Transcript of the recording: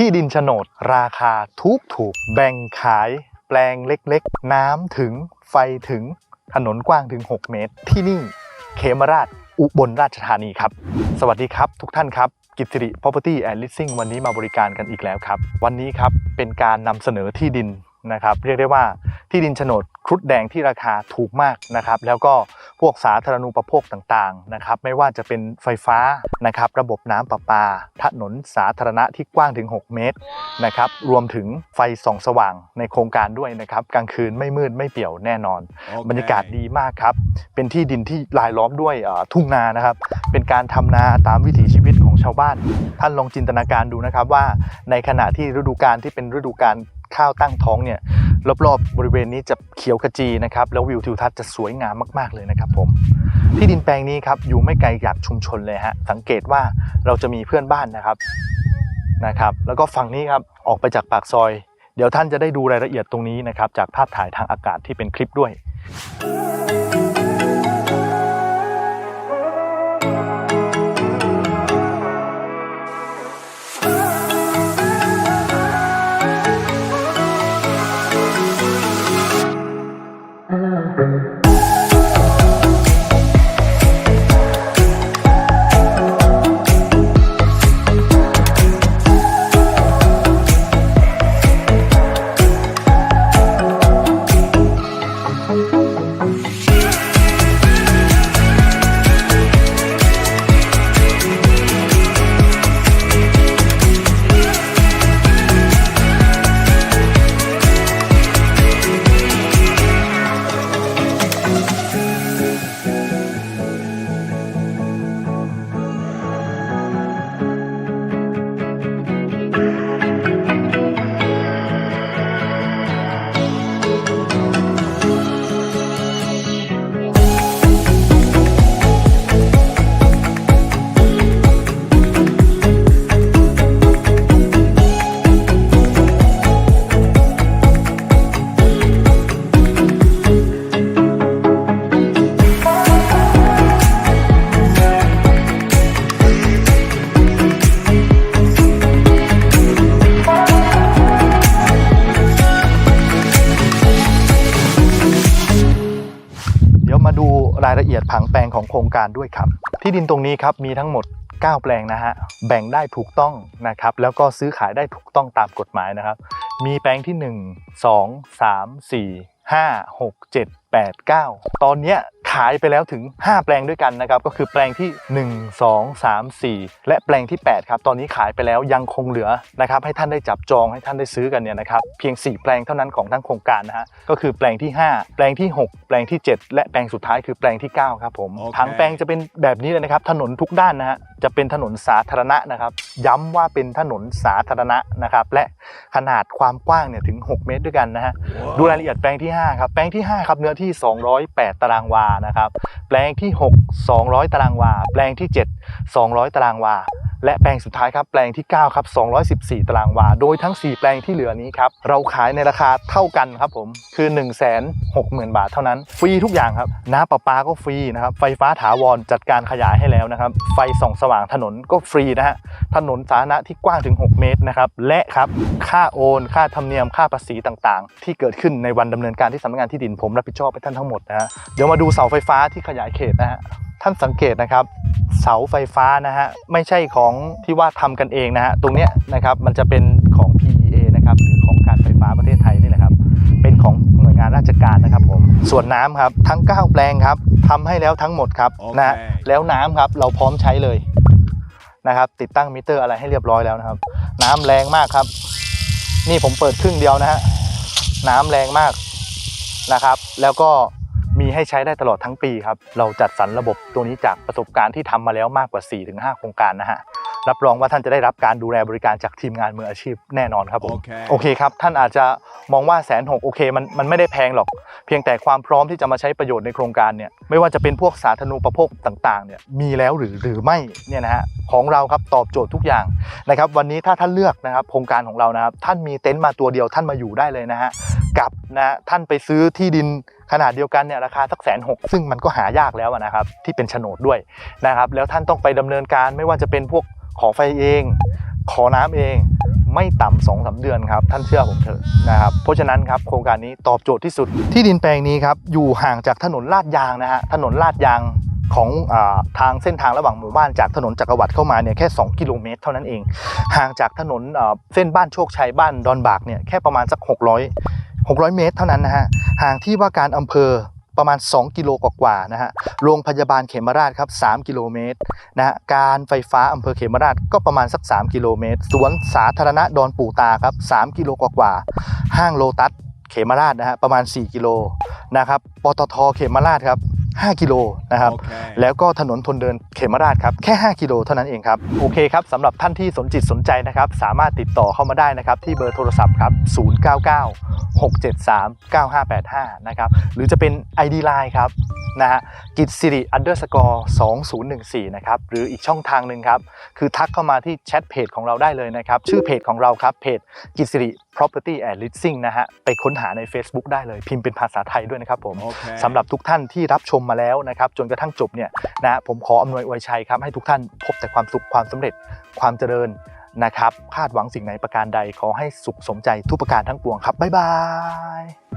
ที่ดินโฉนดราคาถูกถูก แบ่งขายแปลงเล็กๆ น้ำถึงไฟถึงถนนกว้างถึง 6 เมตร ที่นี่เขมราชอุบลราชธานีครับ สวัสดีครับทุกท่านครับ กิตติริ Property and Leasing วันนี้มาบริการกันอีกแล้วครับ วันนี้ครับเป็นการนำเสนอที่ดิน นะครับเรียกได้ว่าที่ดินโฉนดครุฑแดงที่ราคาถูกมากนะครับแล้วก็พวกสาธารณูปโภคต่างๆนะครับไม่ว่าจะเป็นไฟฟ้านะครับระบบน้ำประปา ถนนสาธารณะที่กว้างถึง 6 เมตรนะครับรวมถึงไฟส่องสว่างในโครงการด้วยนะครับกลางคืนไม่มืดไม่เปี่ยวแน่นอน บรรยากาศดีมากครับเป็นที่ดินที่รายล้อมด้วยเอ่อทุ่งนานะครับ เป็นการทำนาตามวิถีชีวิตของชาวบ้าน ท่านลองจินตนาการดูนะครับว่าในขณะที่ฤดูกาลที่เป็นฤดูกาลข้าวตั้งท้องเนี่ยรอบๆบริเวณนี้จะเขียวขจีนะครับแล้ววิวทิวทัศน์จะสวยงามมากๆเลยนะครับผมที่ดินแปลงนี้ครับอยู่ไม่ไกลจากชุมชนเลยฮะสังเกตว่าเราจะมีเพื่อนบ้านนะครับนะครับ แล้วก็ฝั่งนี้ครับออกไปจากปากซอย เดี๋ยวท่านจะได้ดูรายละเอียดตรงนี้นะครับจากภาพถ่ายทางอากาศที่เป็นคลิปด้วย รายละเอียดผังแปลงของโครงการด้วยครับ ที่ดินตรงนี้ครับมีทั้งหมด 9 แปลงนะฮะแบ่งได้ถูกต้องนะครับ แล้วก็ซื้อขายได้ถูกต้องตามกฎหมายนะครับ มีแปลงที่ 1 2 3 4 5 6 7 8 9 ตอนเนี้ย ขายไปแล้วถึง 5 แปลงด้วยกันนะครับก็คือแปลงที่ 1 2 3 4 และแปลงที่ 8 ครับตอนนี้ขายไปแล้วยังคงเหลือนะครับให้ท่านได้จับจองให้ท่านได้ซื้อกันเนี่ยนะครับเพียง 4 แปลงเท่านั้นของทั้งโครงการนะฮะก็คือแปลงที่ 5 แปลงที่ 6 แปลงที่ 7 และแปลงสุดท้ายคือแปลงที่ 9 ครับผมโอเคผังแปลงจะเป็นแบบนี้เลยนะครับถนนทุกด้านนะฮะจะเป็นถนนสาธารณะนะครับ ย้ำว่าเป็นถนนสาธารณะนะครับและขนาดความกว้างเนี่ยถึง 6 เมตรด้วยกันนะฮะดูรายละเอียดแปลงที่5ครับแปลงที่5ครับเนื้อที่ 208 ตารางวานะะครับ แปลงที่ 6 200 ตารางวา แปลงที่ 7 200 ตารางวา และแปลงสุดท้ายครับแปลงที่ 9 ครับ 214 ตารางวา โดยทั้ง 4 แปลงที่เหลือนี้ครับเราขายในราคาเท่ากันครับผมคือ 1 6 0 0 0 0 บาทเท่านั้น ฟรีทุกอย่างครับน้ำประปาก็ฟรีนะครับไฟฟ้าถาวรจัดการขยายให้แล้วนะครับไฟส่องสว่างถนนก็ฟรีนะฮะถนนสาธารณะที่กว้างถึง 6 เมตรนะครับและครับค่าโอน ค่าธรรมเนียมค่าภาษีต่างๆ ที่เกิดขึ้นในวันดำเนินการที่สำนักงานที่ดินผมรับผิดชอบให้ท่านทั้งหมดนะฮะเดี๋ยวมาดูเสาไฟฟ้าที่ขยายเขตนะฮะท่านสังเกตนะครับ เสาไฟฟ้านะฮะไม่ใช่ของที่ว่าทำกันเองนะฮะตรงเนี้ยนะครับมันจะเป็นของ PEA นะครับหรือของการไฟฟ้าประเทศไทยนี่แหละครับ เป็นของหน่วยงานราชการนะครับผมส่วนน้ำครับทั้ง 9 แปลงครับทำให้แล้วทั้งหมดครับโอเคนะฮะแล้วน้ำครับเราพร้อมใช้เลยนะครับติดตั้งมิเตอร์อะไรให้เรียบร้อยแล้วนะครับ น้ำแรงมากครับ นี่ผมเปิดครึ่งเดียวนะฮะน้ำแรงมากนะครับ แล้วก็ มีให้ใช้ได้ตลอดทั้งปีครับ เราจัดสรรระบบตัวนี้จากประสบการณ์ที่ทำมาแล้วมากกว่า 4-5 โครงการนะฮะรับรองว่าท่านจะได้รับการดูแลบริการจากทีมงานมืออาชีพแน่นอนครับผมโอเคโอเคครับ ท่านอาจจะมองว่าแสนหกโอเคมันมันไม่ได้แพงหรอก เพียงแต่ความพร้อมที่จะมาใช้ประโยชน์ในโครงการเนี่ยไม่ว่าจะเป็นพวกสาธารณูปโภคต่างๆเนี่ยมีแล้วหรือหรือไม่เนี่ยนะฮะของเราครับตอบโจทย์ทุกอย่างนะครับวันนี้ถ้าท่านเลือกนะครับโครงการของเรานะครับท่านมีเต็นท์มาตัวเดียวท่านมาอยู่ได้เลยนะฮะกับนะท่านไปซื้อที่ดิน ขนาดเดียวกันเนี่ยราคาสักแสนหกซึ่งมันก็หายากแล้วนะครับที่เป็นโฉนดด้วยนะครับแล้วท่านต้องไปดำเนินการไม่ว่าจะเป็นพวกขอไฟเอง ขอน้ำเองไม่ต่ำสองสาเดือนครับท่านเชื่อผมเถอะนะครับเพราะฉะนั้นครับโครงการนี้ตอบโจทย์ที่สุดที่ดินแปลงนี้ครับอยู่ห่างจากถนนลาดยางนะฮะถนนลาดยาง ของอทางเส้นทางระหว่างหมู่บ้านจากถนนจักรวรรดิเข้ามาเนี่ยแค่ 2 กิโลเมตร เท่านั้นเอง ห่างจากถนนเส้นบ้านโชคชัยบ้านดอนบากเนี่ยแค่ประมาณสัก 600 600 เมตรเท่านั้นนะฮะห่างที่ว่าการอำเภอประมาณ 2 กิโลกว่าๆนะฮะโรงพยาบาลเขมราชครับ 3 กิโลเมตรนะฮะการไฟฟ้าอำเภอเขมราชก็ประมาณสัก 3 กิโลเมตร สวนสาธารณะดอนปู่ตาครับ 3 กิโลกว่าๆห้างโลตัสเขมราชนะฮะประมาณ 4 กิโลนะครับปตทเขมราชครับ 5 กิโลนะครับแล้วก็ถนนทนเดินเขมราชครับแค่ 5 กิโลเท่านั้นเองครับ โอเคครับสำหรับท่านที่สนจิตสนใจนะครับ สามารถติดต่อเข้ามาได้นะครับ ที่เบอร์โทรศัพท์ครับ 099 673 9585 นะครับ หรือจะเป็น ID Line ครับ นะฮะกิจสิริ underscore 2014 นะครับ หรืออีกช่องทางหนึ่งครับ คือทักเข้ามาที่แชทเพจของเราได้เลยนะครับ ชื่อเพจของเราครับ เพจกิจสิริ property and leasing นะฮะ ไปค้นหาใน Facebook ได้เลย พิมพ์เป็นภาษาไทยด้วยนะครับผมสำหรับทุกท่านที่รับชมมาแล้วนะครับ จนกระทั่งจบเนี่ยนะฮะผมขออำนวยอวยชัยครับ ให้ทุกท่านพบแต่ความสุขความสำเร็จความเจริญนะครับ คาดหวังสิ่งไหนประการใดขอให้สุขสมใจทุกประการทั้งปวงครับบ๊ายบาย